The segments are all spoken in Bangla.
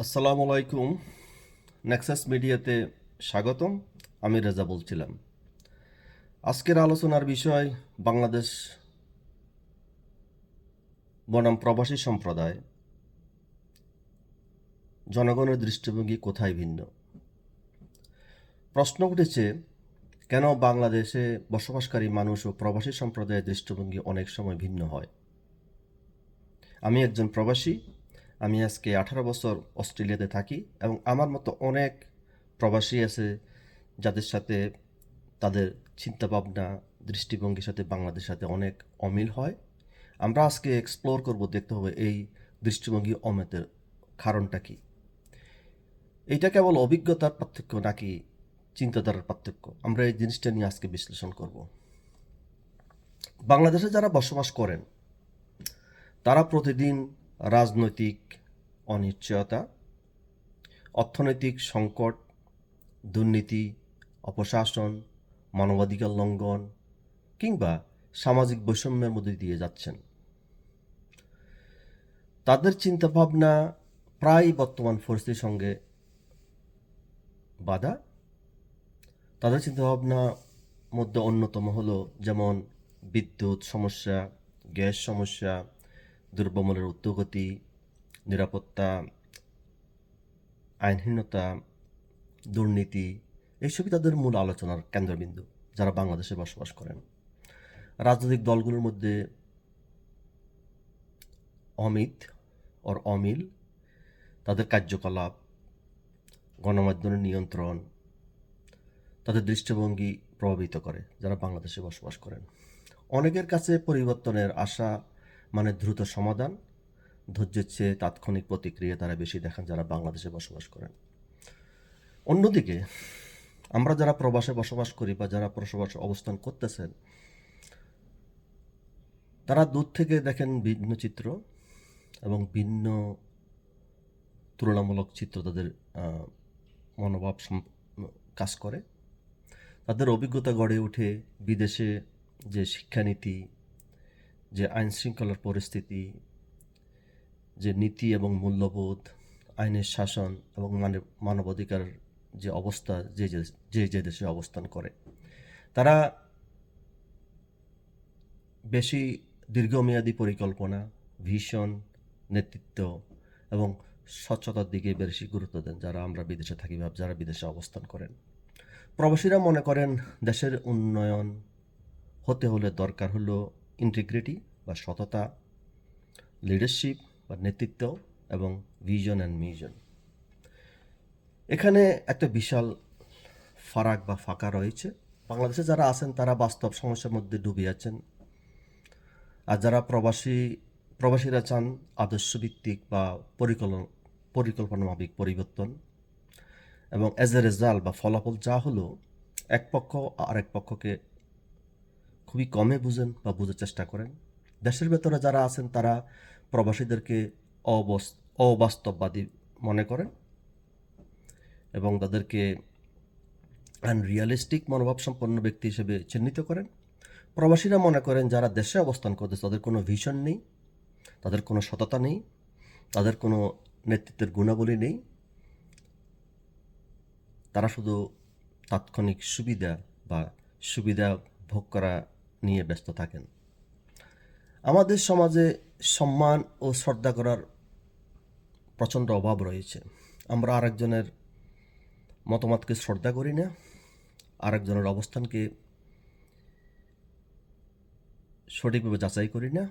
আসসালামু আলাইকুম। নেক্সাস মিডিয়াতে স্বাগতম, আমি রেজা বলছিলাম। আজকের আলোচনার বিষয় বাংলাদেশ বনাম প্রবাসী সম্প্রদায়। জনগণের দৃষ্টিভঙ্গি কোথায় ভিন্ন? প্রশ্ন উঠেছে, কেন বাংলাদেশে বসবাসকারী মানুষ ও প্রবাসী সম্প্রদায়ের দৃষ্টিভঙ্গি অনেক সময় ভিন্ন হয়? আমি একজন প্রবাসী আমি আজকে আঠারো বছর অস্ট্রেলিয়াতে থাকি এবং আমার মতো অনেক প্রবাসী আছে যাদের সাথে তাদের চিন্তাভাবনা, দৃষ্টিভঙ্গির সাথে বাংলাদেশের সাথে অনেক অমিল হয়। আমরা আজকে এক্সপ্লোর করব, দেখতে হবে এই দৃষ্টিভঙ্গি অমিতের কারণটা কি। এইটা কেবল অভিজ্ঞতার পার্থক্য নাকি চিন্তাধারার পার্থক্য? আমরা এই জিনিসটা নিয়ে আজকে বিশ্লেষণ করব। বাংলাদেশে যারা বসবাস করেন, তারা প্রতিদিন রাজনৈতিক অনিশ্চয়তা, অর্থনৈতিক সংকট, দুর্নীতি, অপশাসন, মানবাধিকার লঙ্ঘন কিংবা সামাজিক বৈষম্যের মধ্যে দিয়ে যাচ্ছেন। তাদের চিন্তাভাবনা প্রায় বর্তমান পরিস্থিতির সঙ্গে বাধা। তাদের চিন্তাভাবনার মধ্যে অন্যতম হলো যেমন বিদ্যুৎ সমস্যা, গ্যাস সমস্যা দ্রব্যমূল্যের উদ্যোগতি, নিরাপত্তা, আইনহীনতা, দুর্নীতি এইসবই তাদের মূল আলোচনার কেন্দ্রবিন্দু যারা বাংলাদেশে বসবাস করেন। রাজনৈতিক দলগুলোর মধ্যে অমিত ওর অমিল, তাদের কার্যকলাপ, গণমাধ্যমের নিয়ন্ত্রণ, তাদের দৃষ্টিভঙ্গি প্রভাবিত করে যারা বাংলাদেশে বসবাস করেন। অনেকের কাছে পরিবর্তনের আশা মানে দ্রুত সমাধান। ধৈর্যের চেয়ে তাৎক্ষণিক প্রতিক্রিয়া তারা বেশি দেখান যারা বাংলাদেশে বসবাস করেন। অন্যদিকে, আমরা যারা প্রবাসে বসবাস করি বা যারা প্রবাসে অবস্থান করতেছেন, তারা দূর থেকে দেখেন ভিন্ন চিত্র এবং ভিন্ন তুলনামূলক চিত্র তাদের মনোভাব কাজ করে। তাদের অভিজ্ঞতা গড়ে ওঠে বিদেশে যে শিক্ষানীতি যে আইন শৃঙ্খলার পরিস্থিতি, যে নীতি এবং মূল্যবোধ, আইনের শাসন এবং মানে মানবাধিকার যে অবস্থা, যে যে যে যে দেশে অবস্থান করে, তারা বেশি দীর্ঘমেয়াদী পরিকল্পনা, ভীষণ নেতৃত্ব এবং স্বচ্ছতার দিকে বেশি গুরুত্ব দেন যারা আমরা বিদেশে থাকি বা যারা বিদেশে অবস্থান করেন। প্রবাসীরা মনে করেন দেশের উন্নয়ন হতে হলে দরকার হলো ইন্টিগ্রিটি বা সততা লিডারশিপ বা নেতৃত্ব এবং ভিজন অ্যান্ড মিশন এখানে একটা বিশাল ফারাক বা ফাঁকা রয়েছে। বাংলাদেশে যারা আছেন, তারা বাস্তব সমস্যার মধ্যে ডুবে আছেন। আর যারা প্রবাসী, প্রবাসীরা চান আদর্শভিত্তিক বা পরিকল্পনা পরিকল্পনা মাফিক পরিবর্তন এবং অ্যাজ এ রেজাল্ট বা ফলাফল যা হলো, এক পক্ষ আর এক পক্ষকে খুবই কমে বুঝেন বা বোঝার চেষ্টা করেন। দেশের ভেতরে যারা আছেন, তারা প্রবাসীদেরকে অবস- অবাস্তববাদী মনে করেন এবং তাদেরকে আনরিয়ালিস্টিক মনোভাব সম্পন্ন ব্যক্তি হিসেবে চিহ্নিত করেন। প্রবাসীরা মনে করেন, যারা দেশে অবস্থান করতেছে, তাদের কোনো ভিশন নেই, তাদের কোনো সততা নেই, তাদের কোনো নেতৃত্বের গুণাবলী নেই। তারা শুধু তাৎক্ষণিক সুবিধা বা সুবিধা ভোগ করা নিয়ে ব্যস্ত থাকেন। আমাদের সমাজে সম্মান ও শ্রদ্ধা করার প্রচণ্ড অভাব রয়েছে। আমরা আরেকজনের মতামতকে শ্রদ্ধা করি না, আরেকজনের অবস্থানকে সঠিকভাবে যাচাই করি না,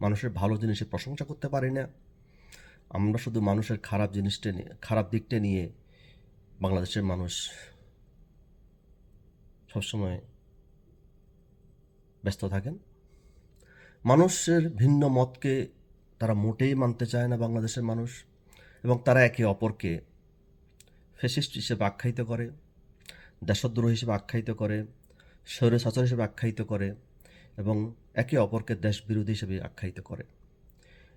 মানুষের ভালো জিনিসের প্রশংসা করতে পারি না। আমরা শুধু মানুষের খারাপ জিনিসটা নিয়ে, খারাপ দিকটা নিয়ে বাংলাদেশের মানুষ সবসময় ব্যস্ত থাকেন। মানুষের ভিন্ন মতকে তারা মোটেই মানতে চায় না বাংলাদেশের মানুষ এবং তারা একে অপরকে ফেসিস্ট হিসেবে আখ্যায়িত করে, দেশদ্রোহ হিসেবে আখ্যায়িত করে স্বৈরশাসন হিসেবে আখ্যায়িত করে এবং একে অপরকে দেশ বিরোধী হিসেবে আখ্যায়িত করে।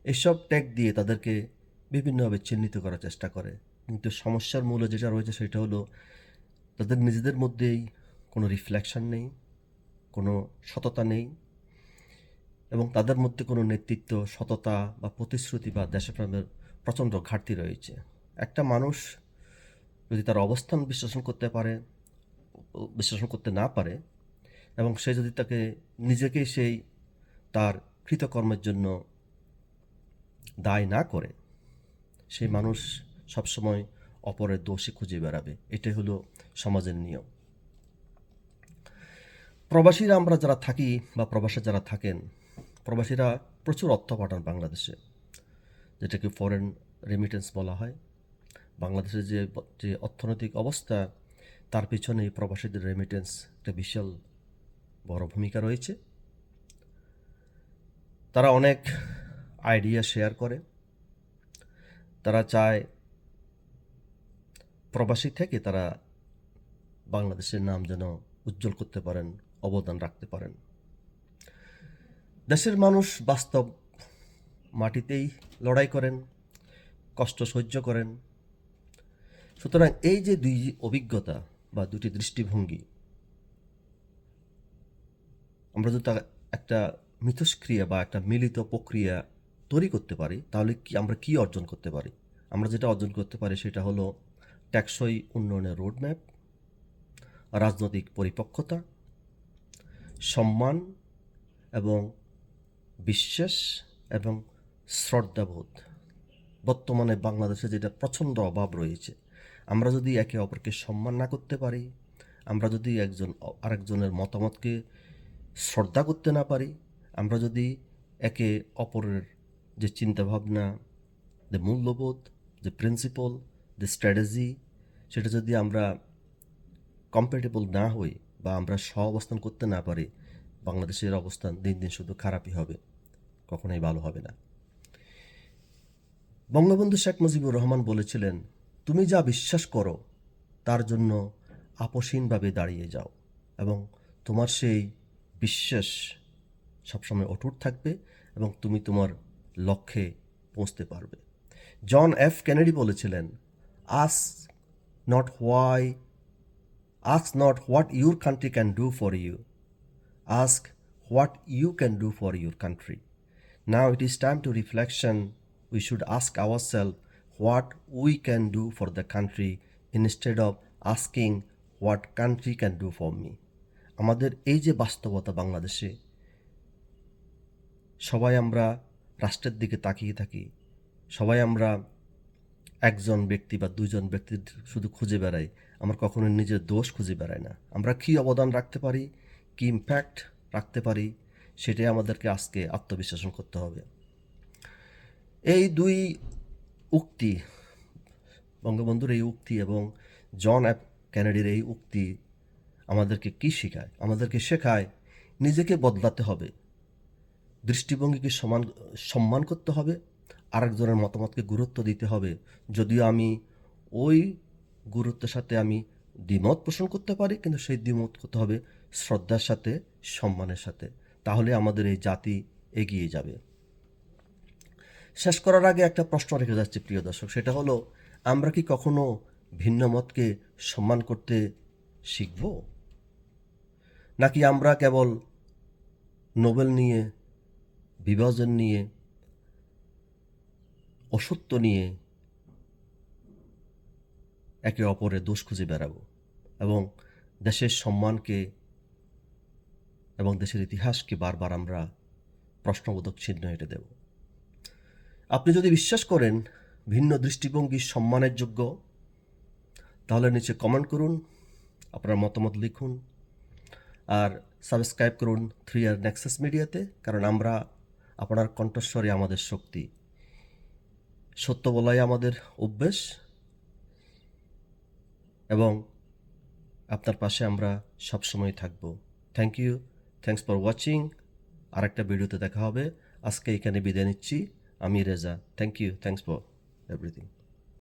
এসব ট্যাগ দিয়ে তাদেরকে বিভিন্নভাবে চিহ্নিত করার চেষ্টা করে। কিন্তু সমস্যার মূলে যেটা রয়েছে সেটা হলো তাদের নিজেদের মধ্যেই কোনো রিফ্লেকশন নেই। কোনো সততা নেই এবং তাদের মধ্যে কোনো নেতৃত্ব, সততা বা প্রতিশ্রুতি বা দেশপ্রেমের প্রচণ্ড ঘাটতি রয়েছে। একটা মানুষ যদি তার অবস্থান বিশ্লেষণ করতে পারে, বিশ্লেষণ করতে না পারে এবং সে যদি তাকে নিজেকেই সেই তার কৃতকর্মের জন্য দায় না করে, সেই মানুষ সবসময় অপরের দোষী খুঁজে বেড়াবে। এটাই হলো সমাজের নিয়ম। প্রবাসীরা আমরা যারা থাকি বা প্রবাসে যারা থাকেন, প্রবাসীরা প্রচুর অর্থ পাঠান বাংলাদেশে। যেটাকে ফরেন রেমিটেন্স বলা হয়। বাংলাদেশের যে যে অর্থনৈতিক অবস্থা, তার পিছনে প্রবাসীদের রেমিটেন্স একটা বিশাল বড় ভূমিকা রয়েছে। তারা অনেক আইডিয়া শেয়ার করে। তারা চায় প্রবাসী থেকে তারা বাংলাদেশের নাম যেন উজ্জ্বল করতে পারেন। অবদান রাখতে পারেন। দেশের মানুষ বাস্তব মাটিতেই লড়াই করেন, কষ্ট সহ্য করেন। সুতরাং এই যে দুই অভিজ্ঞতা বা দুটি দৃষ্টিভঙ্গি, আমরা যদি একটা মিথস্ক্রিয়া বা একটা মিলিত প্রক্রিয়া তৈরি করতে পারি, তাহলে কি আমরা কি অর্জন করতে পারি? আমরা যেটা অর্জন করতে পারি সেটা হলো টেকসই উন্নয়নের রোডম্যাপ, রাজনৈতিক পরিপক্কতা সম্মান এবং বিশ্বাস এবং শ্রদ্ধাবোধ। বর্তমানে বাংলাদেশে যেটা প্রচণ্ড অভাব রয়েছে, আমরা যদি একে অপরকে সম্মান না করতে পারি, আমরা যদি একজন আরেকজনের মতামতকে শ্রদ্ধা করতে না পারি, আমরা যদি একে অপরের যে চিন্তাভাবনা, যে মূল্যবোধ, যে প্রিন্সিপাল যে স্ট্র্যাটেজি সেটা যদি আমরা কম্পেটেবল না হই বা আমরা সহ অবস্থান করতে না পারি, বাংলাদেশের অবস্থান দিন দিন শুধু খারাপই হবে, কখনোই ভালো হবে না। বঙ্গবন্ধু শেখ মুজিবুর রহমান বলেছিলেন, তুমি যা বিশ্বাস করো, তার জন্য আপসীনভাবে দাঁড়িয়ে যাও এবং তোমার সেই বিশ্বাস সবসময় অটুট থাকবে এবং তুমি তোমার লক্ষ্যে পৌঁছতে পারবে। জন এফ কেনেডি বলেছিলেন ask not why ask not what your country can do for you ask what you can do for your country now it is time to reflection we should ask our self what we can do for the country instead of asking what country can do for me আমাদের এই যে বাস্তবতা বাংলাদেশে, সবাই আমরা রাষ্ট্রের দিকে তাকিয়ে থাকি, সবাই আমরা একজন ব্যক্তি বা দুইজন ব্যক্তির শুধু খুঁজে বেড়াই আমরা কখনো নিজের দোষ খুঁজে বেড়াই না। আমরা কী অবদান রাখতে পারি? কী ইম্প্যাক্ট রাখতে পারি? সেটাই আমাদেরকে আজকে আত্মবিশ্লেষণ করতে হবে। এই দুই উক্তি, বঙ্গবন্ধুর এই উক্তি এবং জন অ্যাপ ক্যানেডির এই উক্তি আমাদেরকে কী শেখায়? আমাদেরকে শেখায় নিজেকে বদলাতে হবে। দৃষ্টিভঙ্গিকে সমান, সম্মান করতে হবে। আরেকজনের মতামতকে গুরুত্ব দিতে হবে। যদিও আমি ওই গুরুত্বের সাথে আমি দ্বিমত পোষণ করতে পারি, কিন্তু সেই দ্বিমত করতে হবে শ্রদ্ধার সাথে, সম্মানের সাথে। তাহলে আমাদের এই জাতি এগিয়ে যাবে। শেষ করার আগে একটা প্রশ্ন রেখে যাচ্ছে, প্রিয় দর্শক। সেটা হলো, আমরা কি কখনো ভিন্ন মতকে সম্মান করতে শিখব? নাকি আমরা কেবল নোবেল নিয়ে, বিভাজন নিয়ে অসত্য নিয়ে একে অপরের দোষ খুঁজে বেড়াবো এবং দেশের সম্মানকে এবং দেশের ইতিহাসকে বারবার আমরা প্রশ্নবোধক চিহ্ন এঁটে দেব। আপনি যদি বিশ্বাস করেন ভিন্ন দৃষ্টিভঙ্গি সম্মানের যোগ্য, তাহলে নিচে কমেন্ট করুন, আপনার মতামত লিখুন, আর সাবস্ক্রাইব করুন থ্রি আর নেক্সাস মিডিয়াতে কারণ আমরা আপনার কণ্ঠস্বরে আমাদের শক্তি সত্য বলাই আমাদের অভ্যেস এবং আপনার পাশে আমরা সবসময় থাকব। Thank you thanks for watching আর একটা ভিডিওতে দেখা হবে। আজকে এখানে বিদায় নিচ্ছি। আমি Reza. Thank you thanks for everything